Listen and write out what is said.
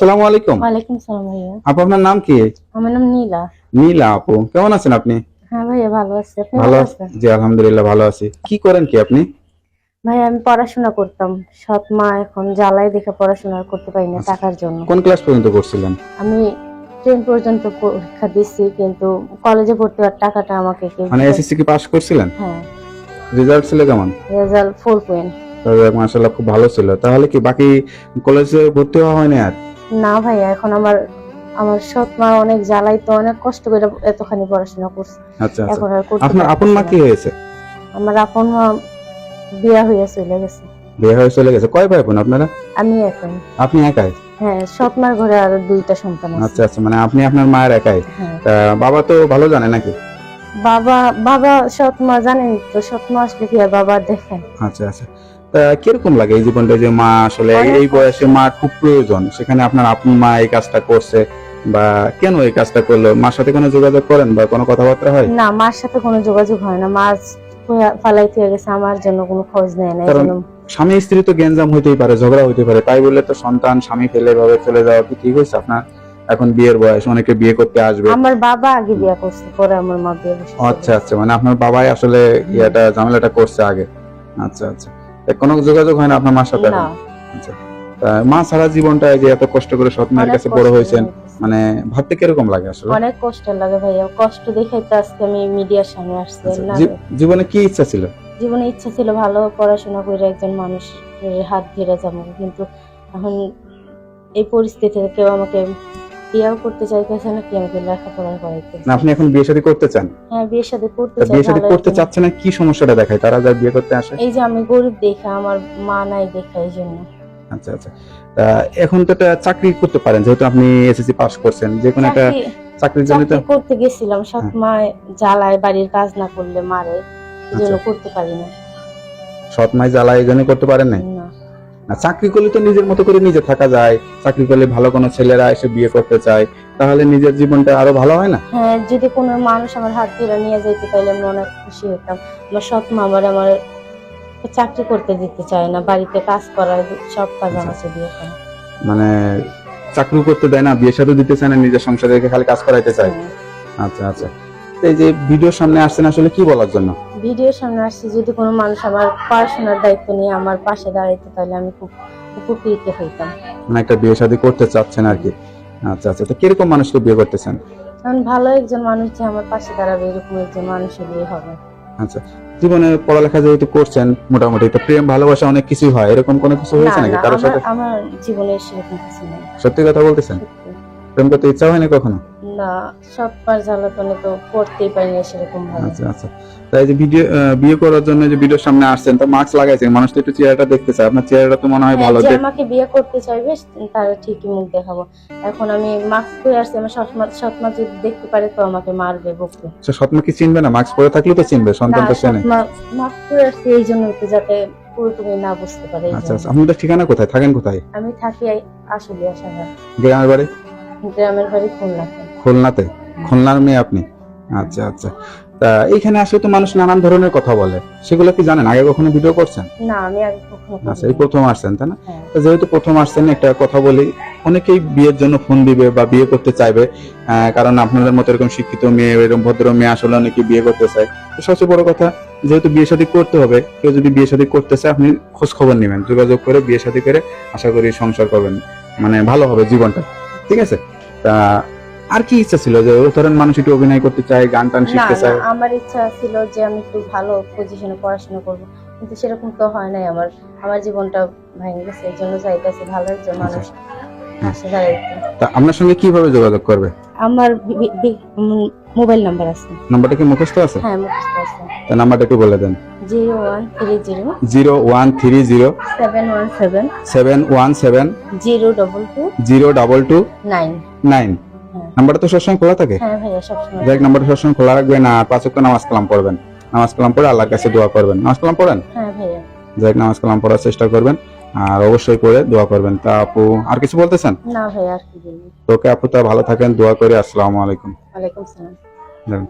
আসসালামু আলাইকুম। ওয়ালাইকুম সালাম ভাইয়া। আপু আপনার নাম কি? আমার নাম নীলা। নীলা আপু কেমন আছেন আপনি? হ্যাঁ ভাইয়া ভালো আছি। আপনি ভালো আছেন? জি আলহামদুলিল্লাহ ভালো আছি। কি করেন কি আপনি? ভাইয়া আমি পড়াশোনা করতাম। সৎ মা এখন জ্বালাই দেখে পড়াশোনা করতে পারি না আচ্ছা। টাকার জন্য। কোন ক্লাস পর্যন্ত করছিলেন? আমি টেন পর্যন্ত পরীক্ষা দিচ্ছি কিন্তু কলেজে ভর্তি হওয়ার টাকাটা আমাকে মানে এসএসসি কি পাস করছিলেন? হ্যাঁ। রেজাল্ট ছিল কেমন? রেজাল্ট ফোর পয়েন্ট মাশাআল্লাহ খুব ভালো ছিল। তাহলে কি বাকি কলেজে ভর্তি হওয়া হয়নি আর? না ভাইয়া এখন আমার আমার সৎ মা অনেক জ্বালাই তো অনেক কষ্ট করে এতখানি পড়াশোনা করছে। আচ্ছা আচ্ছা। এখন আর করতে আপনার আপন মা কি হয়েছে? আমার আপন মা বিয়া হয়ে চলে গেছে। বিয়ে হয়ে চলে গেছে। কয় ভাই বোন আপনারা? আমি এখন আপনি একাই? হ্যাঁ সৎ মার ঘরে আর দুইটা সন্তান আছে। আচ্ছা আচ্ছা মানে আপনি আপনার মায়ের একাই? হ্যাঁ। বাবা তো ভালো জানে নাকি? বাবা বাবা সৎ মা জানেন তো সৎ মা আসলে কি আর বাবা দেখেন আচ্ছা আচ্ছা। কীরকম লাগে এই জীবনটা যে মা আসলে এই বয়সে মা খুব প্রয়োজন? সেখানে আপনার আপন মা এই কাজটা করছে বা কেন এই কাজটা করল? মার সাথে কোনো যোগাযোগ করেন বা কোনো কথাবার্তা হয়? না মার সাথে কোনো যোগাযোগ হয় না। মা ফুয়া- ফালাই থেকে গেছে আমার জন্য কোনো খোঁজ নেয় না স্বামী স্ত্রী তো গ্যাঞ্জাম হইতেই পারে ঝগড়া হইতে পারে। তাই বললে তো সন্তান স্বামী ফেলে ভাবে চলে যাওয়া কি ঠিক হয়েছে? আপনার এখন বিয়ের বয়স অনেকে বিয়ে করতে আসবে। আমার বাবা আগে বিয়ে করছে পরে আমার মা বিয়ে আচ্ছা আচ্ছা। মানে আপনার বাবাই আসলে ইয়েটা ঝামেলাটা করছে আগে। আচ্ছা আচ্ছা। কোনো যোগাযোগ হয় না আপনার মার সাথে এখন? আচ্ছা। মা সারা জীবনটা যে এত কষ্ট করে সৎ মায়ের কাছে বড় হয়েছেন মানে ভাবতে কীরকম লাগে আসলে? অনেক কষ্ট লাগে ভাইয়া। কষ্ট দেখে তো আজকে আমি মিডিয়ার সামনে আসছি আচ্ছা, জীবনে কি ইচ্ছা ছিল? জীবনে ইচ্ছা ছিল ভালো পড়াশোনা করে একজন মানুষের হাত ধরে যাব কিন্তু এখন এই পরিস্থিতিতে কেউ আমাকে বিয়েও করতে চাইতেছে না কি আমাকে লেখাপড়া করাইতেছে না আপনি এখন বিয়ে শাদী করতে চান? হ্যাঁ বিয়ের সাথে করতে চাই বিয়ে শাদী করতে চাচ্ছে না কি সমস্যাটা দেখায়? তারা যা বিয়ে করতে আসে। এই যে আমি গরিব দেখা আমার মা নাই দেখা এই জন্য। আচ্ছা আচ্ছা। এখন তো একটা চাকরি করতে পারেন যেহেতু আপনি এসএসসি পাস করছেন যে কোনো একটা চাকরি- চাকরির জন্য তো করতে গেছিলাম সৎ হ্যাঁ। মা জ্বালায় বাড়ির কাজ না করলে মারে এই জন্য আচ্ছা। করতে পারি না। সৎ মাই জ্বালায় এই জন্য করতে পারেন না। না চাকরি করলে তো নিজের মতো করে নিজে থাকা যায় চাকরি করলে ভালো কোনো ছেলেরা এসে বিয়ে করতে চায় তাহলে নিজের জীবনটা আরও ভালো হয় না হ্যাঁ যদি কোনো মানুষ আমার হাত ধরে নিয়ে যেতে তাহলে আমি অনেক খুশি হতাম আমার সৎ মা আবার আমার চাকরি করতে দিতে চায় না বাড়িতে কাজ করার সব কাজ আচ্ছা। আমাকে দিয়ে করে। মানে চাকরি করতে দেয় না বিয়ে সাথে দিতে চায় না নিজের সংসারে খালি কাজ করাইতে চায় হ্যাঁ। আচ্ছা আচ্ছা এই যে ভিডিওর সামনে আসছেন আসলে কি বলার জন্য? ভিডিওর সামনে আসছি যদি কোনো মানুষ আমার পড়াশোনার দায়িত্ব নিয়ে আমার পাশে দাঁড়াইতো তাহলে আমি খুব উপকৃত হইতাম। মানে একটা বিয়ে শাদী করতে চাচ্ছেন আর কি। আচ্ছা আচ্ছা তো কীরকম মানুষকে বিয়ে করতেছেন? কারণ ভালো একজন মানুষ যে আমার পাশে দাঁড়াবে এরকম একজন মানুষের বিয়ে হবে। আচ্ছা জীবনে পড়ালেখা যেহেতু করছেন মোটামুটি প্রেম ভালোবাসা অনেক কিছু হয়। এরকম কোনো কিছু হয়েছে নাকি কারোর সাথে? আমার জীবনে সেরকম কিছু নেই। সত্যি কথা বলতেছেন? প্রেম করতে ইচ্ছা হয়নি কখনো? না জ্বালাতনে তো করতেই পারি না সেরকম ভাবে। আচ্ছা আচ্ছা। তাই যে ভিডিও বিয়ে করার জন্য যে ভিডিওর সামনে আসছেন তো মাস্ক লাগাইছেন মানুষ তো একটু চেহারাটা দেখতে চায়। আপনার চেহারাটা তো মনে হয় হ্যাঁ, ভালো। যে আমাকে বিয়ে করতে চাইবে তার ঠিকই মুখ দেখাবো। এখন আমি মাস্ক পরে আসছি আমার সৎমা সৎমা যদি দেখতে পারে তো আমাকে মারবে বকবে। সে স্বপ্ন কি চিনবে না? মাস্ক পরে থাকলে তো চিনবে সন্তান তো চেনে। মাস্ক পরে আসছি এই জন্য তো যাতে পুরো তুমি না বুঝতে পারে আচ্ছা। আচ্ছা। আপনাদের ঠিকানা কোথায়? থাকেন কোথায়? আমি থাকি আসলে আসাঘাট গ্রামের বাড়ি? গ্রামের বাড়ি খুলনাতে খুলনাতে? খুলনার মেয়ে আপনি? আচ্ছা আচ্ছা। তা এইখানে আসলে তো মানুষ নানান ধরনের কথা বলে। সেগুলো কি জানেন? আগে কখনো ভিডিও করছেন? না আমি আগে কখনো আচ্ছা এই প্রথম আসছেন তাই না? হ্যাঁ। যেহেতু প্রথম আসছেন একটা কথা বলি। অনেকেই বিয়ের জন্য ফোন দিবে বা বিয়ে করতে চাইবে কারণ আপনাদের মতো এরকম শিক্ষিত মেয়ে এরকম ভদ্র মেয়ে আসলে অনেকে বিয়ে করতে চায়। তো সবচেয়ে বড় কথা যেহেতু বিয়ে শাদী করতে হবে কেউ যদি বিয়ে শাদী করতে চায় আপনি খোঁজ খবর নেবেন যোগাযোগ করে বিয়ে শাদী করে আশা করি সংসার করবেন। মানে ভালো হবে জীবনটা। ঠিক আছে? তা আর কি ইচ্ছা ছিল যে ধরেন মানুষ একটু অভিনয় করতে চায় গান টান শিখতে চায়? আমার ইচ্ছা ছিল যে আমি একটু ভালো পজিশনে পড়াশোনা করব। কিন্তু সেরকম তো হয় নাই আমার। আমার জীবনটা ভেঙে গেছে এই জন্য চাইতেছি ভালো একজন আচ্ছা। মানুষ। আচ্ছা, তা আপনার সঙ্গে কীভাবে যোগাযোগ করবে? আমার মোবাইল নাম্বার আছে। নাম্বারটা কি মুখস্থ আছে? হ্যাঁ মুখস্থ আছে। তা নাম্বারটা একটু বলে দেন। 0130 717 717 022 022 9 9 নাম্বারটা তো সবসময় খোলা থাকে? হ্যাঁ যাই নাম্বারটা সবসময় খোলা রাখবেন আর পাঁচ ওয়াক্ত নামাজ কালাম পড়বেন। নামাজ কালাম পড়ে আল্লাহর কাছে দোয়া করবেন। নামাজ কালাম পড়েন? হ্যাঁ যাই নামাজ কালাম পড়ার চেষ্টা করবেন আর অবশ্যই পড়ে দোয়া করবেন। তা আপু আর কিছু বলতেছেন? না ভাই আর কি বলব তোকে আপু তা ভালো থাকেন দোয়া করে আসসালামু আলাইকুম। ওয়ালাইকুম সালাম। যান।